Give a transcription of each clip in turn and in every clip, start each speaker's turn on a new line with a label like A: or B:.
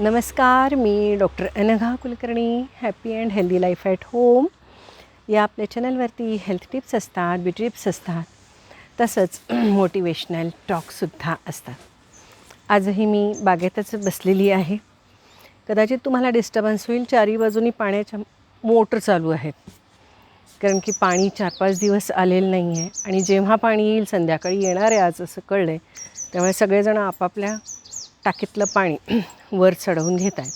A: नमस्कार मी doctor Anagha Kulkarni happy and healthy life at home. या आपल्या चॅनलवरती हेल्थ टिप्स असतात ब्युटी टिप्स असतात तसंच मोटिवेशनल टॉकसुद्धा असतात. आजही मी बागेतच बसलेली आहे. कदाचित तुम्हाला डिस्टर्बन्स होईल चारी बाजूनी पाण्याच्या मोटर चालू आहेत. कारण की पाणी चार पाच दिवस आलेलं नाही आहे आणि जेव्हा पाणी येईल संध्याकाळी येणार आहे आज असं कळलं आहे त्यामुळे सगळेजण आपापल्या टाकीतलं पाणी वर चढवून घेत आहेत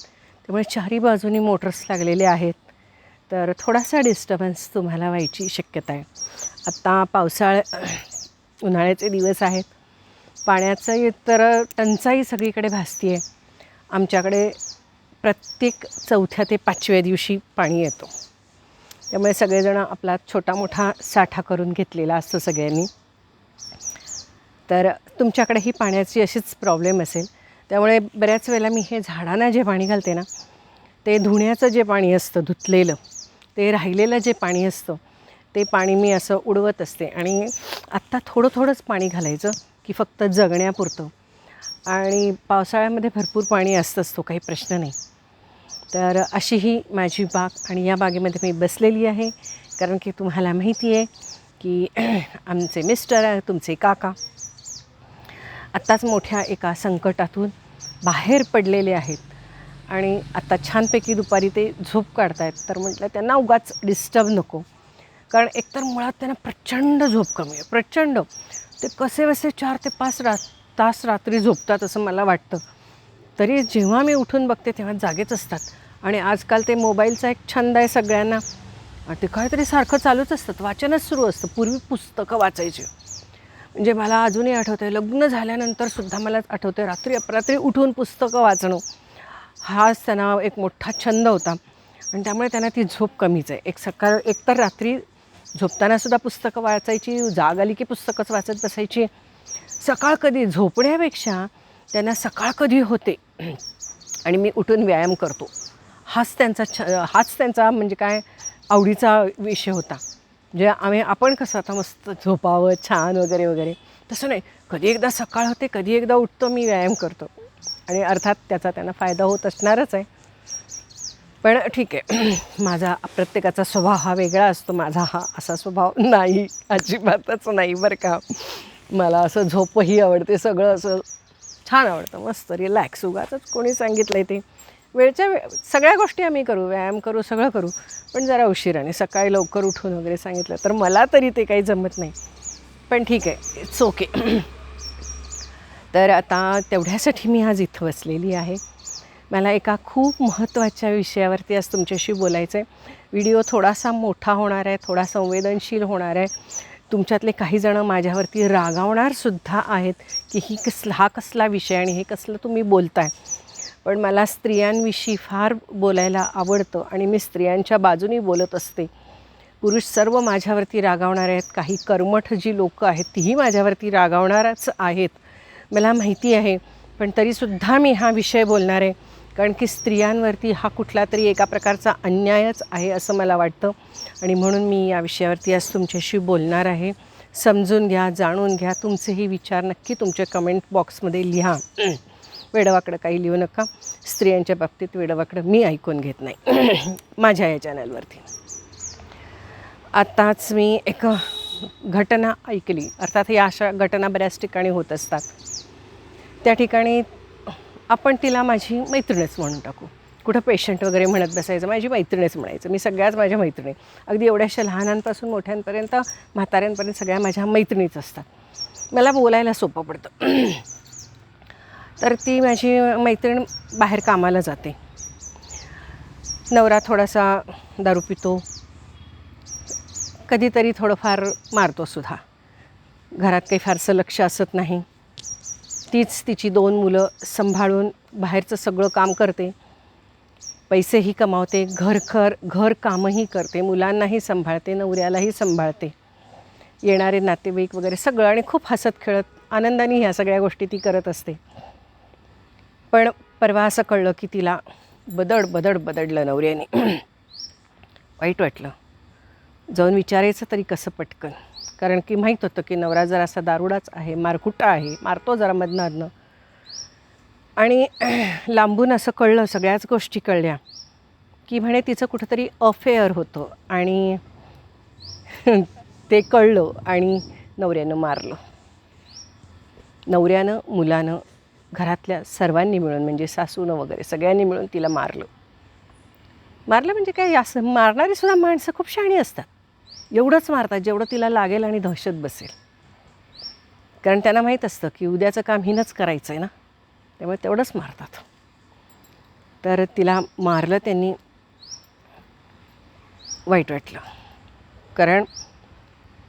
A: त्यामुळे चारी बाजूनी मोटर्स लागलेले आहेत. तर थोडासा डिस्टर्बन्स तुम्हाला व्हायची शक्यता आहे. आत्ता पावसाळ उन्हाळ्याचे दिवस आहेत. पाण्याचं तर टंचाई सगळीकडे भासती आहे आमच्याकडे प्रत्येक चौथ्या ते पाचव्या दिवशी पाणी येतो. त्यामुळे सगळेजण आपला छोटा मोठा साठा करून घेतलेला असतो सगळ्यांनी. तर तुमच्याकडेही पाण्याची अशीच प्रॉब्लेम असेल. त्यामुळे बऱ्याच वेळेला मी हे झाडांना जे पाणी घालते ना ते धुण्याचं जे पाणी असतं धुतलेलं ते राहिलेलं जे पाणी असतं ते पाणी मी असं उडवत असते. आणि आत्ता थोडं थोडंच पाणी घालायचं की फक्त जगण्यापुरतं. आणि पावसाळ्यामध्ये भरपूर पाणी असतंच तो काही प्रश्न नाही. तर अशी ही माझी बाग आणि या बागेमध्ये मी बसलेली आहे. कारण की तुम्हाला माहिती आहे की आमचे मिस्टर तुमचे काका आत्ताच मोठ्या एका संकटातून बाहेर पडलेले आहेत. आणि आत्ता छानपैकी दुपारी ते झोप काढतायत. तर म्हटलं त्यांना उगाच डिस्टर्ब नको. कारण एकतर मुळात त्यांना प्रचंड झोप कमी आहे. प्रचंड. ते कसे वसे चार ते पाच रा तास रात्री झोपतात असं मला वाटतं. तरी जेव्हा मी उठून बघते तेव्हा जागेच असतात. आणि आजकाल ते मोबाईलचा एक छंद आहे सगळ्यांना. ते काहीतरी सारखं चालूच असतात वाचनच सुरू असतं. पूर्वी पुस्तकं वाचायची. म्हणजे मला अजूनही आठवतं आहे लग्न झाल्यानंतर सुद्धा मला आठवतं आहे रात्री अपरात्री उठून पुस्तकं वाचणं. हाच त्यांना एक मोठा छंद होता. आणि त्यामुळे त्यांना ती झोप कमीच आहे. एक सकाळ एकतर रात्री झोपतानासुद्धा पुस्तकं वाचायची जाग आली की पुस्तकंच वाचत बसायची. सकाळ कधी झोपण्यापेक्षा त्यांना सकाळ कधी होते. आणि मी उठून व्यायाम करतो. हाच त्यांचा छ हाच त्यांचा म्हणजे काय आवडीचा विषय होता. जे आम्ही आपण कसं आता मस्त झोपावं छान वगैरे वगैरे. तसं नाही. कधी एकदा सकाळ होते कधी एकदा उठतो मी व्यायाम करतो. आणि अर्थात त्याचा त्यांना फायदा होत असणारच आहे. पण ठीक आहे. माझा प्रत्येकाचा स्वभाव हा वेगळा असतो. माझा हा असा स्वभाव नाही. अजिबातच नाही बरं का. मला असं झोपही आवडते. सगळं असं छान आवडतं. मस्त रिलॅक्स उगाच कोणी सांगितलं आहे ते. वेळच्या वे सगळ्या गोष्टी आम्ही करू व्यायाम करू सगळं करू पण जरा उशिराने सकाळी लवकर उठून वगैरे सांगितलं तर मला तरी ते काही जमत नाही. पण ठीक आहे इट्स ओके तर आता तेवढ्यासाठी मी आज इथं बसलेली आहे. मला एका खूप महत्त्वाच्या विषयावरती आज तुमच्याशी बोलायचं आहे. व्हिडिओ थोडासा मोठा होणार आहे थोडा संवेदनशील होणार आहे. तुमच्यातले काही जणं माझ्यावरती रागावणारसुद्धा आहेत की ही कसला हा कसला विषय आणि हे कसलं तुम्ही बोलताय. पण मला स्त्रियांविषयी फार बोलायला आवडतं आणि मी स्त्रियांच्या बाजूनी बोलत असते. पुरुष सर्व माझ्यावरती रागावणार आहेत. काही कर्मठ जी लोकं आहेत तीही माझ्यावरती रागावणारच आहेत. मला माहिती आहे पण तरीसुद्धा मी हा विषय बोलणार आहे. कारण की स्त्रियांवरती हा कुठला तरी एका प्रकारचा अन्यायच आहे असं मला वाटतं. आणि म्हणून मी या विषयावरती आज तुमच्याशी बोलणार आहे. समजून घ्या जाणून घ्या. तुमचेही विचार नक्की तुमच्या कमेंट बॉक्समध्ये लिहा. वेडवाकडं काही लिहू नका. स्त्रियांच्या बाबतीत वेडवाकडं मी ऐकून घेत नाही. माझ्या या चॅनलवरती आत्ताच मी एक घटना ऐकली. अर्थात या अशा घटना बऱ्याच ठिकाणी होत असतात. त्या ठिकाणी आपण तिला माझी मैत्रिणीच म्हणून टाकू. कुठं पेशंट वगैरे म्हणत बसायचं माझी मैत्रिणीच म्हणायचं. मी सगळ्याच माझ्या मैत्रिणी. अगदी एवढ्याशा लहानांपासून मोठ्यांपर्यंत म्हाताऱ्यांपर्यंत सगळ्या माझ्या मैत्रिणीच असतात. मला बोलायला सोपं पडतं. तर ती माझी मैत्रीण बाहेर कामाला जाते. नवरा थोडासा दारू पितो. कधीतरी थोडंफार मारतोसुद्धा घरात काही फारसं लक्ष असत नाही. तीच तिची दोन मुलं सांभाळून बाहेरचं सगळं काम करते. पैसेही कमावते. घर घर घर कामही करते. मुलांनाही सांभाळते नवऱ्यालाही सांभाळते. येणारे नातेवाईक वगैरे सगळं आणि खूप हसत खेळत आनंदाने ह्या सगळ्या गोष्टी ती करत असते. पण परवा असं कळलं की तिला बदड बदड बदडलं नवऱ्याने. वाईट वाटलं. जाऊन विचारायचं तरी कसं पटकन? कारण की माहीत होतं की नवरा जरा असा दारुडाच आहे मारकुटा आहे मारतो जरा मधनं अधनं आणि लांबून असं कळलं सगळ्याच गोष्टी कळल्या की म्हणे तिचं कुठंतरी अफेअर होतं आणि ते कळलं आणि नवऱ्यानं मारलं. नवऱ्यानं मुलानं घरातल्या सर्वांनी मिळून म्हणजे सासूनं वगैरे सगळ्यांनी मिळून तिला मारलं. मारलं म्हणजे काय असं मारणारी सुद्धा माणसं खूप शहाणी असतात. एवढंच मारतात जेवढं तिला लागेल आणि दहशत बसेल. कारण त्यांना माहीत असतं की उद्याचं काम हिनंच करायचं आहे ना. त्यामुळे तेवढंच मारतात. तर तिला मारलं त्यांनी वाईट वाटलं. कारण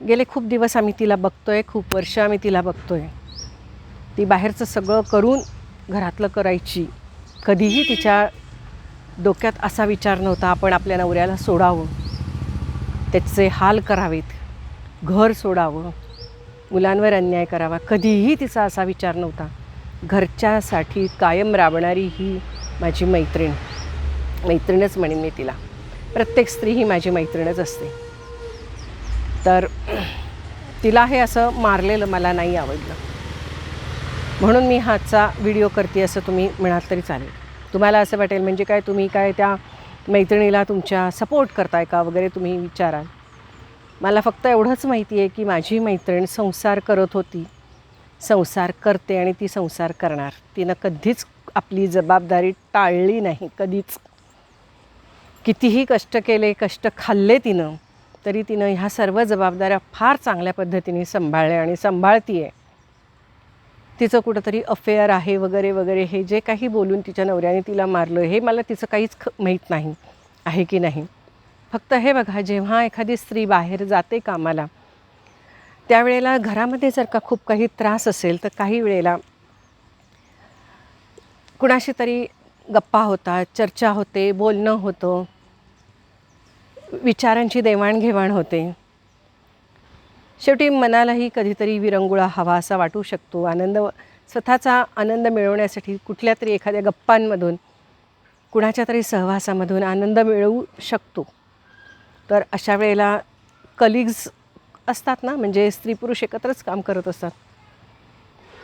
A: गेले खूप दिवस आम्ही तिला बघतोय खूप वर्ष आम्ही तिला बघतोय. ती बाहेरचं सगळं करून घरातलं करायची. कधीही तिच्या डोक्यात असा विचार नव्हता आपण आपल्या नवऱ्याला सोडावं. त्याचे हाल करावेत. घर सोडावं. मुलांवर अन्याय करावा. कधीही तिचा असा विचार नव्हता. घरच्यासाठी कायम राबणारी ही माझी मैत्रीण. मैत्रीणच म्हणेन मी तिला. प्रत्येक स्त्री ही माझी मैत्रीणच असते. तर तिला हे असं मारलेलं मला नाही आवडलं. म्हणून मी हाचा व्हिडिओ करते असं तुम्ही म्हणाल तरी चालेल. तुम्हाला असं वाटेल म्हणजे काय तुम्ही काय त्या मैत्रिणीला तुमच्या सपोर्ट करताय का वगैरे तुम्ही विचाराल. मला फक्त एवढंच माहिती आहे की माझी मैत्रीण संसार करत होती. संसार करते आणि ती संसार करणार. तिनं कधीच आपली जबाबदारी टाळली नाही कधीच. कितीही कष्ट केले कष्ट खाल्ले तिनं तरी तिनं ह्या सर्व जबाबदाऱ्या फार चांगल्या पद्धतीने सांभाळल्या आणि सांभाळती आहे तिचं कुठंतरी अफेअर आहे वगैरे वगैरे हे जे काही बोलून तिच्या नवऱ्याने तिला मारलं हे मला तिचं काहीच ख माहीत नाही आहे की नाही. फक्त हे बघा जेव्हा एखादी स्त्री बाहेर जाते कामाला त्यावेळेला घरामध्ये जर का खूप काही त्रास असेल तर काही वेळेला कुणाशी तरी गप्पा होतात चर्चा होते बोलणं होतं विचारांची देवाणघेवाण होते. शेवटी मनालाही कधीतरी विरंगुळा हवा असा वाटू शकतो. आनंद स्वतःचा आनंद मिळवण्यासाठी कुठल्या तरी एखाद्या गप्पांमधून कुणाच्या तरी सहवासामधून आनंद मिळवू शकतो. तर अशा वेळेला कलिग्ज असतात ना म्हणजे स्त्री पुरुष एकत्रच काम करत असतात.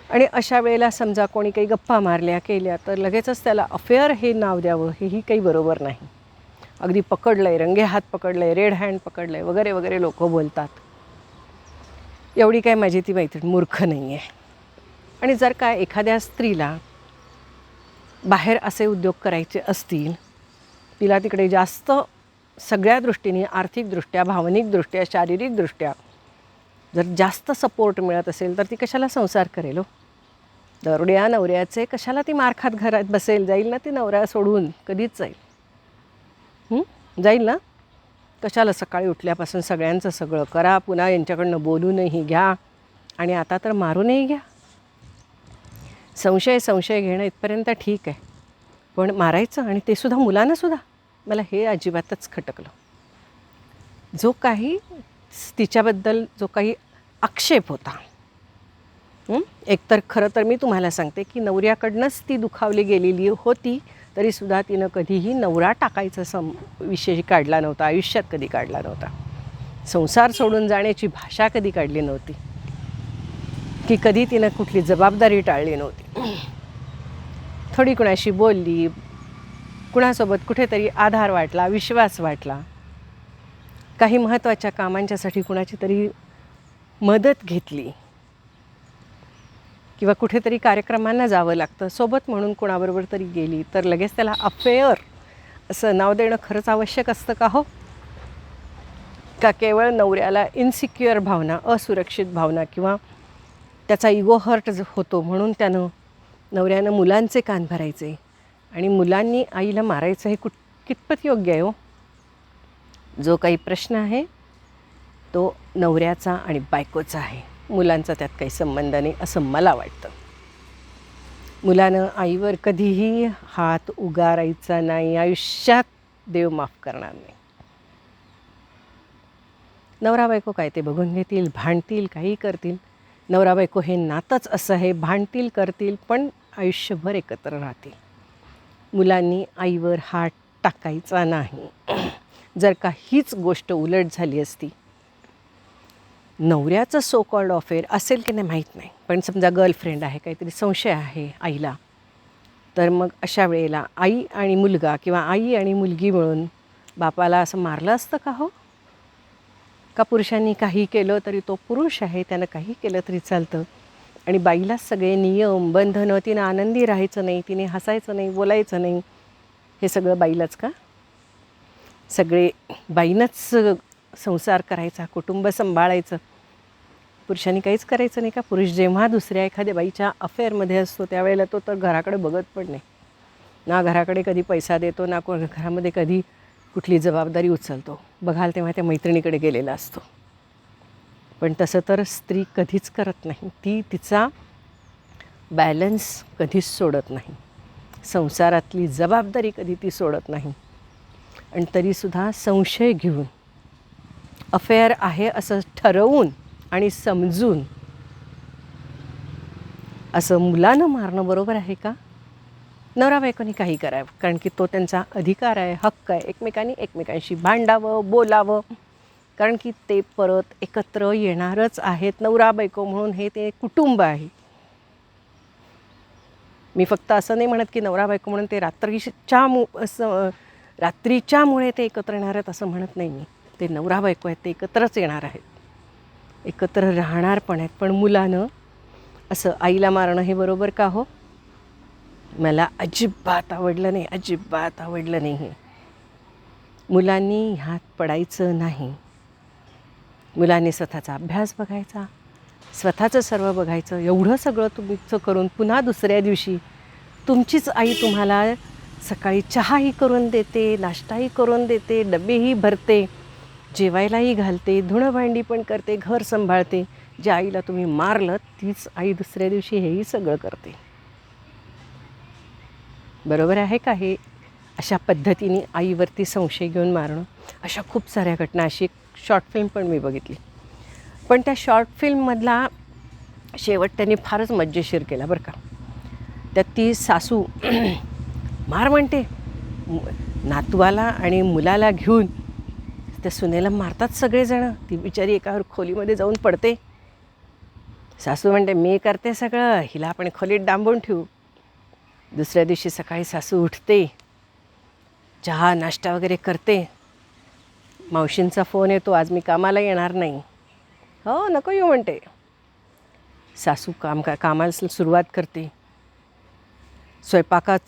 A: आणि अशा वेळेला समजा कोणी काही गप्पा मारल्या केल्या तर लगेचच त्याला अफेअर हे नाव द्यावं हेही काही बरोबर नाही. अगदी पकडलं आहे रंगे हात पकडलं आहे रेड हँड पकडलं आहे वगैरे वगैरे लोक बोलतात. एवढी काय माझी ती मैत्रीण मूर्ख नाही आहे आणि जर का एखाद्या स्त्रीला बाहेर असे उद्योग करायचे असतील तिला तिकडे जास्त सगळ्या दृष्टीने आर्थिकदृष्ट्या भावनिकदृष्ट्या शारीरिकदृष्ट्या जर जास्त सपोर्ट मिळत असेल तर ती कशाला संसार करेल हो? दरोड्या नवऱ्याचे कशाला ती मारखात घरात बसेल? जाईल ना ती नवऱ्या सोडून कधीच जाईल. जाईल ना? कशाला सकाळी उठल्यापासून सगळ्यांचं सगळं करा पुन्हा यांच्याकडनं बोलूनही घ्या आणि आता तर मारूनही घ्या. संशय संशय घेणं इथपर्यंत ठीक आहे. पण मारायचं आणि ते सुद्धा मुलांनासुद्धा मला हे अजिबातच खटकलं. जो काही तिच्याबद्दल जो काही आक्षेप होता एकतर खरं तर मी तुम्हाला सांगते की नवऱ्याकडनंच ती दुखावली गेलेली होती. तरीसुद्धा तिनं कधीही नवरा टाकायचा सम विषय काढला नव्हता आयुष्यात कधी काढला नव्हता. संसार सोडून जाण्याची भाषा कधी काढली नव्हती. की कधी तिनं कुठली जबाबदारी टाळली नव्हती. थोडी कुणाशी बोलली कुणासोबत कुठेतरी आधार वाटला विश्वास वाटला. काही महत्त्वाच्या कामांच्यासाठी कुणाची तरी मदत घेतली. किंवा कुठेतरी कार्यक्रमांना जावं लागतं. सोबत म्हणून कुणाबरोबर तरी गेली तर लगेच त्याला अफेअर असं नाव देणं खरंच आवश्यक असतं का हो? का केवळ नवऱ्याला इन्सिक्युअर भावना असुरक्षित भावना किंवा त्याचा इगो हर्ट होतो म्हणून त्यानं नवऱ्यानं मुलांचे कान भरायचे आणि मुलांनी आईला मारायचं हे कुठ कितपत योग्य आहे हो? जो काही प्रश्न आहे तो नवऱ्याचा आणि बायकोचा आहे. मुलांचा त्यात काही संबंध नाही असं मला वाटतं. मुलानं आईवर कधीही हात उगारायचा नाही आयुष्यात देव माफ करणार नाही. नवरा बायको काय ते बघून घेतील भांडतील काही करतील. नवरा बायको हे नातंच असं आहे भांडतील करतील पण आयुष्यभर एकत्र राहतील. मुलांनी आईवर हात टाकायचा नाही. जर का हीच गोष्ट उलट झाली असती नवऱ्याचं सो कॉल्ड अफेअर असेल की नाही माहीत नाही. पण समजा गर्लफ्रेंड आहे काहीतरी संशय आहे आईला तर मग अशा वेळेला आई आणि मुलगा किंवा आई आणि मुलगी मिळून बापाला असं मारलं असतं का हो? का पुरुषांनी काही केलं तरी तो पुरुष आहे त्यानं काही केलं तरी चालतं? आणि बाईलाच सगळे नियम बंधनं तिनं आनंदी राहायचं नाही तिने हसायचं नाही बोलायचं नाही हे सगळं बाईलाच का? सगळे बाईनंच संसार करायचा कुटुंब सांभाळायचं. पुरुषांनी काहीच करायचं नाही का? पुरुष जेव्हा दुसऱ्या एखाद्या बाईच्या अफेअरमध्ये असतो त्यावेळेला तो तर घराकडे बघत पण नाही. ना घराकडे कधी पैसा देतो ना को घरामध्ये कधी कुठली जबाबदारी उचलतो. बघाल तेव्हा त्या मैत्रिणीकडे गेलेला असतो. पण तसं तर स्त्री कधीच करत नाही. ती तिचा बॅलन्स कधीच सोडत नाही. संसारातली जबाबदारी कधी ती सोडत नाही. आणि तरीसुद्धा संशय घेऊन अफेअर आहे असं ठरवून आणि समजून. असं मुलानं मारणं बरोबर आहे का? नवरा बायकोनी काही करावं? कारण की तो त्यांचा अधिकार आहे हक्क आहे. एकमेकांनी एकमेकांशी भांडावं बोलावं. कारण की ते परत एकत्र येणारच आहेत नवरा बायको म्हणून हे ते कुटुंब आहे. मी फक्त असं नाही म्हणत की नवरा बायको म्हणून ते रात्रीच्या मु असं रात्रीच्यामुळे ते एकत्र येणार आहेत असं म्हणत नाही मी. ते नवरा बायको आहेत ते एकत्रच येणार आहेत. एकत्र राहणार पण आहेत पण मुलानं असं आईला मारणं हे बरोबर का हो? मला अजिबात आवडलं नाही अजिबात आवडलं नाही हे. मुलांनी ह्यात पडायचं नाही. मुलांनी स्वतःचा अभ्यास बघायचा स्वतःचं सर्व बघायचं एवढं सगळं तुमचं करून पुन्हा दुसऱ्या दिवशी तुमचीच आई तुम्हाला सकाळी चहाही करून देते नाश्ताही करून देते डबेही भरते. जेवायलाही घालते धुणं भांडी पण करते घर सांभाळते. ज्या आईला तुम्ही मारलं तीच आई दुसऱ्या दिवशी हेही सगळं करते. बरोबर आहे का हे? अशा पद्धतीने आईवरती संशय घेऊन मारणं. अशा खूप साऱ्या घटना अशी शॉर्ट फिल्म पण मी बघितली. पण त्या शॉर्ट फिल्ममधला शेवट त्यांनी फारच मज्जेशीर केला बरं का. त्यात ती सासू मार म्हणते. नातवाला आणि मुलाला घेऊन त्या सुनेला मारतात सगळेजणं. ती बिचारी एका खोलीमध्ये जाऊन पडते. सासू म्हणते मी करते सगळं. हिला आपण खोलीत डांबून ठेवू. दुसऱ्या दिवशी सकाळी सासू उठते. चहा नाश्ता वगैरे करते. मावशींचा फोन येतो आज मी कामाला येणार नाही. हो नको येऊ म्हणते. सासू काम का कामाला सुरुवात करते. स्वयंपाकात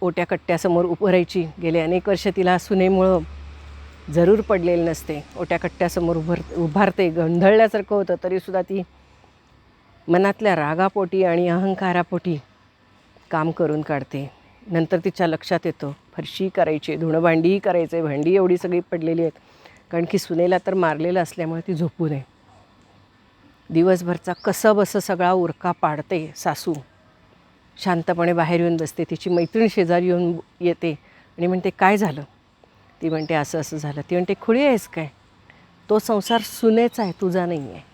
A: ओट्या कट्ट्यासमोर उभं राहायची. गेले अनेक वर्ष तिला सुनेमुळं जरूर पडलेलं नसते. ओट्या कट्ट्यासमोर उभर उभारते गंधळल्यासारखं होतं तरीसुद्धा ती मनातल्या रागापोटी आणि अहंकारापोटी काम करून काढते. नंतर तिच्या लक्षात येतं फरशी करायची धुणं भांडीही करायचं आहे भांडी एवढी सगळी पडलेली आहेत. कारण की सुनेला तर मारलेलं असल्यामुळे ती झोपू नये. दिवसभरचा कसं बसं सगळा उरका पाडते सासू. शांतपणे बाहेर येऊन बसते. तिची मैत्रीण शेजारी येऊन येते आणि म्हणते काय झालं? ती म्हणते असं असं झालं. ती म्हणते खुळी आहेस काय? तो संसार सुनेचा आहे तुझा नाही आहे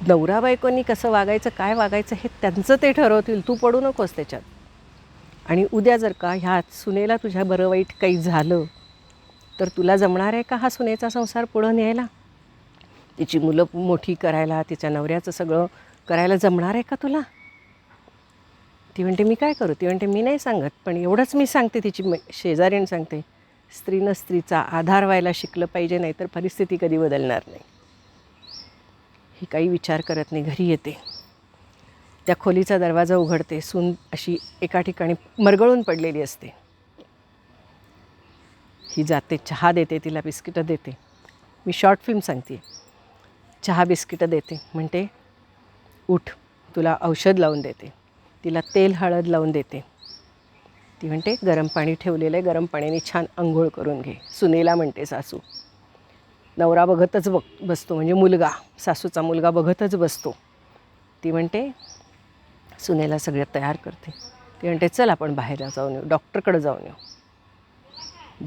A: नवरा बायकोनी कसं वागायचं काय वागायचं हे त्यांचं ते ठरवतील. तू पडू नकोस त्याच्यात. आणि उद्या जर का ह्या सुनेला तुझ्या बरं वाईट काही झालं तर तुला जमणार आहे का हा सुनेचा संसार पुढं न्यायला? तिची मुलं मोठी करायला तिच्या नवऱ्याचं सगळं करायला जमणार आहे का तुला? ती म्हणते मी काय करू? ती म्हणते मी नाही सांगत पण एवढंच मी सांगते तिची मै शेजारीण सांगते. स्त्रीनं स्त्रीचा आधार व्हायला शिकलं पाहिजे नाहीतर परिस्थिती कधी बदलणार नाही. ही काही विचार करत नाही घरी येते. त्या खोलीचा दरवाजा उघडते सून अशी एका ठिकाणी मरगळून पडलेली असते. ही जाते चहा देते तिला बिस्किटं देते. मी शॉर्ट फिल्म सांगते चहा बिस्किटं देते. म्हणते उठ तुला औषध लावून देते. तिला तेल हळद लावून देते. ती म्हणते गरम पाणी ठेवलेलं आहे गरम पाण्याने छान आंघोळ करून घे. सुनेला म्हणते सासू नवरा बघतच बघ बसतो म्हणजे मुलगा सासूचा मुलगा बघतच बसतो. ती म्हणते सुनेला सगळं तयार करते. ती म्हणते चल आपण बाहेर जाऊन येऊ डॉक्टरकडे जाऊन येऊ.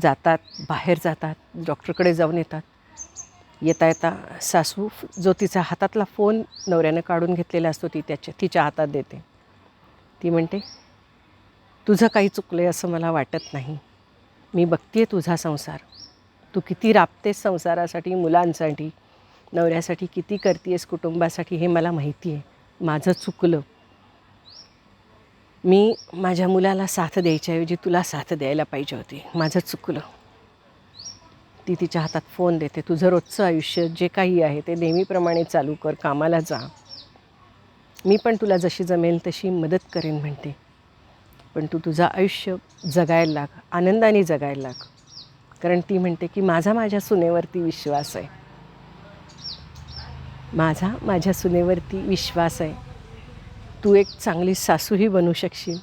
A: जातात बाहेर जातात डॉक्टरकडे जाऊन येतात. येता येता सासू जो तिचा हातातला फोन नवऱ्यानं काढून घेतलेला असतो ती त्याच्या तिच्या हातात देते. ती म्हणते तुझं काही चुकलं आहे असं मला वाटत नाही. मी बघते तुझा संसार. तू किती राबतेस संसारासाठी मुलांसाठी नवऱ्यासाठी किती करतेस कुटुंबासाठी हे मला माहिती आहे माझं चुकलं. मी माझ्या मुलाला साथ द्यायच्याऐवजी तुला साथ द्यायला पाहिजे होती. माझं चुकलं. ती तिच्या हातात फोन देते. तुझं रोजचं आयुष्य जे काही आहे ते नेहमीप्रमाणे चालू कर कामाला जा. मी पण तुला जशी जमेल तशी मदत करेन म्हणते. पण तू तुझं आयुष्य जगायला लाग आनंदाने जगायला लाग. कारण ती म्हणते की माझा माझ्या सुनेवरती विश्वास आहे. माझा माझ्या सुनेवरती विश्वास आहे. तू एक चांगली सासूही बनू शकशील.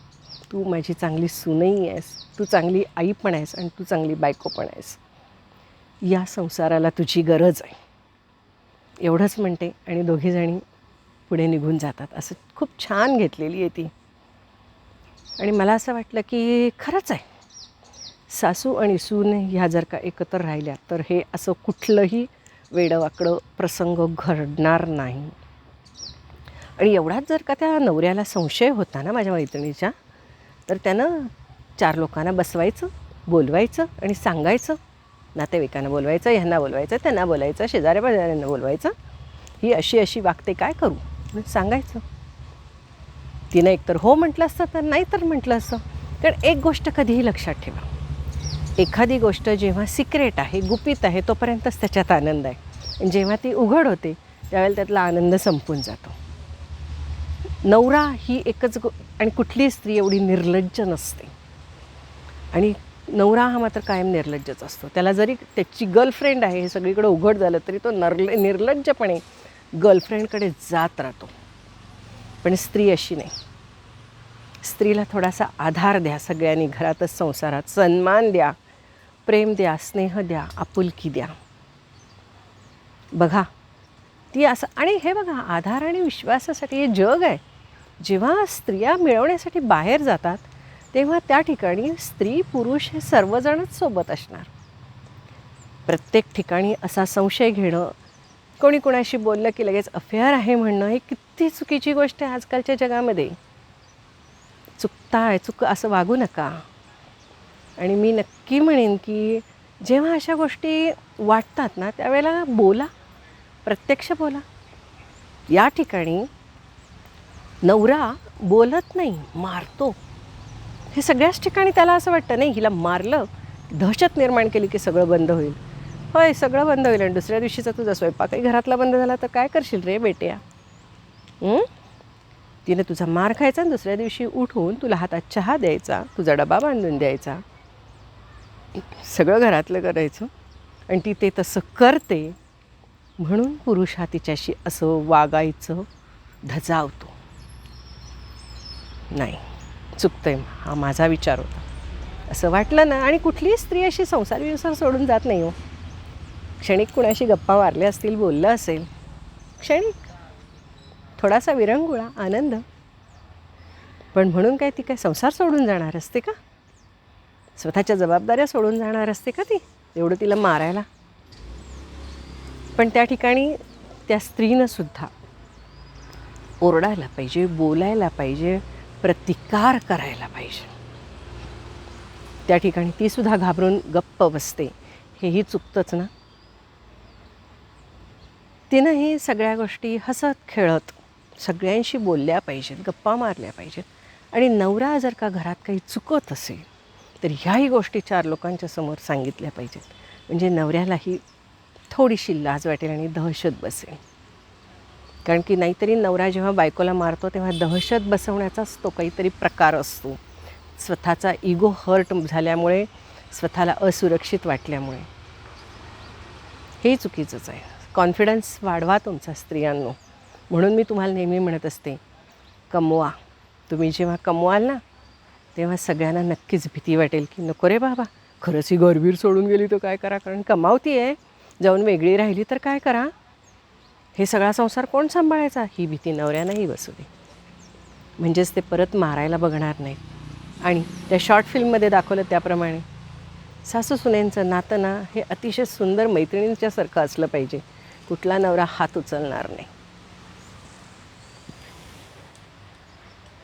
A: तू माझी चांगली सुनही आहेस. तू चांगली आई पण आहेस आणि तू चांगली बायको पण आहेस. या संसाराला तुझी गरज आहे. एवढंच म्हणते आणि दोघीजणी पुढे निघून जातात. असं खूप छान घेतलेली आहे ती. आणि मला असं वाटलं की खरंच आहे. सासू आणि सून ह्या जर का एकत्र राहिल्या तर हे असं कुठलंही वेडवाकडं प्रसंग घडणार नाही. आणि एवढाच जर का त्या नवऱ्याला संशय होता ना माझ्या मैत्रिणीच्या तर त्यानं चार लोकांना बसवायचं बोलवायचं आणि सांगायचं नातेवाईकांना बोलवायचं ह्यांना बोलवायचं त्यांना बोलायचं शेजाऱ्या पाजाऱ्यांना बोलवायचं ही अशी अशी वागते काय करू? सांगायचं. तिनं एकतर हो म्हटलं असतं तर नाही तर म्हटलं असतं कारण एक गोष्ट कधीही लक्षात ठेवा. एखादी गोष्ट जेव्हा सिक्रेट आहे गुपित आहे तोपर्यंतच त्याच्यात आनंद आहे. आणि जेव्हा ती उघड होते त्यावेळेला त्यातला आनंद संपून जातो. नवरा ही एकच गो आणि कुठलीही स्त्री एवढी निर्लज्ज नसते. आणि नवरा हा मात्र कायम निर्लज्जच असतो. त्याला जरी त्याची गर्लफ्रेंड आहे हे सगळीकडे उघड झालं तरी तो नर्ल निर्लज्जपणे गर्लफ्रेंडकडे जात राहतो. पण स्त्री अशी नाही. स्त्रीला थोडासा आधार द्या सगळ्यांनी घरातच संसारात सन्मान द्या प्रेम द्या स्नेह द्या आपुलकी द्या. बघा ती असं आणि हे बघा आधार आणि विश्वासासाठी हे जग आहे. जेव्हा स्त्रिया मिळवण्यासाठी बाहेर जातात तेव्हा त्या ठिकाणी स्त्री पुरुष हे सर्वजणच सोबत असणार. प्रत्येक ठिकाणी असा संशय घेणं कोणी कोणाशी बोललं की लगेच अफेअर आहे म्हणणं ही किती चुकीची गोष्ट आहे आजकालच्या जगामध्ये. चुकताय चुक असं वागू नका. आणि मी नक्की म्हणेन की जेव्हा अशा गोष्टी वाटतात ना त्यावेळेला बोला. प्रत्यक्ष बोला. या ठिकाणी नवरा बोलत नाही मारतो. हे सगळ्याच ठिकाणी त्याला असं वाटतं नाही हिला मारलं दहशत निर्माण केली की सगळं बंद होईल. होय सगळं बंद होईल आणि दुसऱ्या दिवशीचा तुझा स्वयंपाकही घरातला बंद झाला तर काय करशील रे बेट्या? हं? तिने तुझा मार खायचा आणि दुसऱ्या दिवशी उठून तुला हातात चहा द्यायचा तुझा डबा बांधून द्यायचा. सगळं घरातलं करायचं. आणि ती ते तसं करते म्हणून पुरुष हा तिच्याशी असं वागायचं धजावतो. नाही चुकतंय हा माझा विचार होता. असं वाटलं ना आणि कुठलीही स्त्री अशी संसार विंसार सोडून जात नाही हो. क्षणिक कुणाशी गप्पा मारल्या असतील बोललं असेल क्षणिक थोडासा विरंगुळा आनंद. पण म्हणून काय ती काय संसार सोडून जाणार असते का? स्वतःच्या जबाबदाऱ्या सोडून जाणार असते का ती? एवढं तिला मारायला. पण त्या ठिकाणी त्या स्त्रीनं सुद्धा ओरडायला पाहिजे बोलायला पाहिजे प्रतिकार करायला पाहिजे. त्या ठिकाणी ती सुद्धा घाबरून गप्प बसते. हेही चुकतंच ना? तिनं ही सगळ्या गोष्टी हसत खेळत सगळ्यांशी बोलल्या पाहिजेत गप्पा मारल्या पाहिजेत. आणि नवरा जर का घरात काही चुकत असेल तर ह्याही गोष्टी चार लोकांच्या समोर सांगितल्या पाहिजेत. म्हणजे नवऱ्यालाही थोडीशी लाज वाटेल आणि दहशत बसेल. कारण की नाहीतरी नवरा जेव्हा बायकोला मारतो तेव्हा दहशत बसवण्याचाच तो काहीतरी प्रकार असतो. स्वतःचा इगो हर्ट झाल्यामुळे स्वतःला असुरक्षित वाटल्यामुळे. हे चुकीचंच आहे. कॉन्फिडन्स वाढवा तुमचा स्त्रियांनो. म्हणून मी तुम्हाला नेहमी म्हणत असते कमवा. तुम्ही जेव्हा कमवाल ना तेव्हा सगळ्यांना नक्कीच भीती वाटेल की नको रे बाबा खरंच ही गरबीर सोडून गेली तर काय करा? कारण कमावती आहे जाऊन वेगळी राहिली तर काय करा? हे सगळा संसार कोण सांभाळायचा? ही भीती नवऱ्यानंही बसू दे. म्हणजेच ते परत मारायला बघणार नाही आणि त्या शॉर्ट फिल्ममध्ये दाखवलं त्याप्रमाणे सासू सुनेंचं नातं ना हे अतिशय सुंदर मैत्रिणींच्यासारखं असलं पाहिजे. कुठला नवरा हात उचलणार नाही.